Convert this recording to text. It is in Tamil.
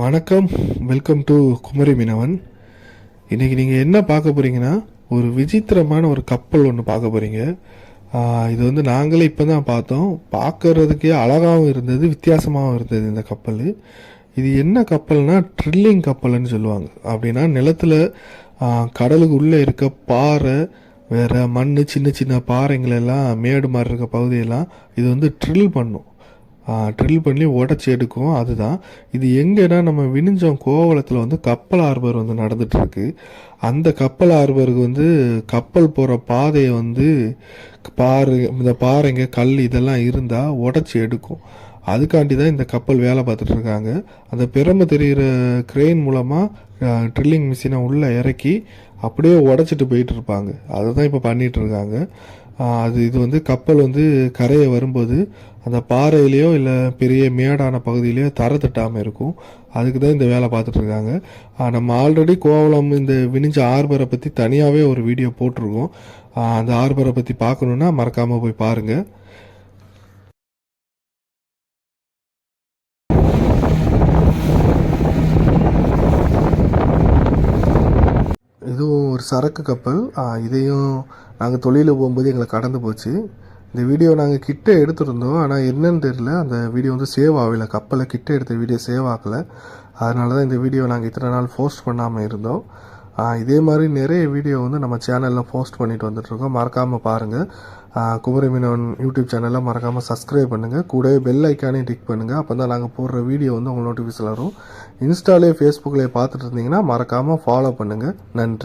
வணக்கம். வெல்கம் டு குமரி மீனவன். இன்றைக்கி நீங்கள் என்ன பார்க்க போகிறீங்கன்னா ஒரு விசித்திரமான ஒரு கப்பல் ஒன்று பார்க்க போகிறீங்க இது வந்து நாங்களே இப்போ தான் பார்த்தோம். பார்க்கறதுக்கே அழகாகவும் இருந்தது வித்தியாசமாகவும் இருந்தது இந்த கப்பல். இது என்ன கப்பல்னா ட்ரில்லிங் கப்பல்னு சொல்லுவாங்க. அப்படின்னா நிலத்தில் கடலுக்கு உள்ளே இருக்க பாறை வேறு மண் சின்ன சின்ன பாறைங்களெல்லாம் மேடு மாதிரி இருக்க பகுதியெல்லாம் இது வந்து ட்ரில் பண்ணும். ட்ரில் பண்ணி உடச்சி எடுக்கும். அதுதான். இது எங்கன்னா நம்ம வினிஞ்சம் கோவளத்தில் வந்து கப்பல் ஆர்பர் வந்து நடந்துகிட்ருக்கு அந்த கப்பல் ஆர்பருக்கு வந்து கப்பல் போகிற பாதையை வந்து பாறை இந்த பாறைங்க கல் இதெல்லாம் இருந்தால் உடச்சி எடுக்கும். அதுக்காண்டி தான் இந்த கப்பல் வேலை பார்த்துட்டு இருக்காங்க அந்த பெருமை தெரிகிற கிரெயின் மூலமாக ட்ரில்லிங் மிஷினை உள்ளே இறக்கி அப்படியே உடச்சிட்டு போயிட்டு இருப்பாங்க அதை தான் இப்போ பண்ணிட்டு இருக்காங்க அது இது வந்து கப்பல் வந்து கரையை வரும்போது அந்த பாறையிலையோ இல்லை பெரிய மேடான பகுதியிலையோ தர தட்டாமல் இருக்கும். அதுக்கு தான் இந்த வேலை பார்த்துட்ருக்காங்க. நம்ம ஆல்ரெடி கோவளம் இந்த வினிஞ்ச ஆர்பரை பற்றி தனியாகவே ஒரு வீடியோ போட்டிருக்கோம். அந்த ஆர்பரை பற்றி பார்க்கணுன்னா மறக்காமல் போய் பாருங்கள் ஒரு சரக்கு கப்பல். இதையும் நாங்கள் தொழிலில் போகும்போது எங்களை கடந்து போச்சு. இந்த வீடியோ நாங்கள் கிட்டே எடுத்திருந்தோம். ஆனால் என்னன்னு தெரியல. அந்த வீடியோ வந்து சேவ் ஆகல. கப்பலை கிட்டே எடுத்த வீடியோ சேவ் ஆகலை. அதனால தான் இந்த வீடியோ நாங்கள் இத்தனை நாள் போஸ்ட் பண்ணாமல் இருந்தோம். இதே மாதிரி நிறைய வீடியோ வந்து நம்ம சேனலில் போஸ்ட் பண்ணிட்டு வந்துட்டுருக்கோம் மறக்காமல் பாருங்கள் குமரி மீனவன் யூடியூப் சேனலில் மறக்காமல் சப்ஸ்கிரைப் பண்ணுங்கள் கூடவே பெல் ஐக்கானே டிக் பண்ணுங்கள் அப்போ தான் நாங்கள் போடுற வீடியோ வந்து உங்களுக்கு நோட்டிஃபிகேஷன் வரும். இன்ஸ்டாலே ஃபேஸ்புக்கில் பார்த்துட்டு இருந்தீங்கன்னா மறக்காமல் ஃபாலோ பண்ணுங்கள் நன்றி.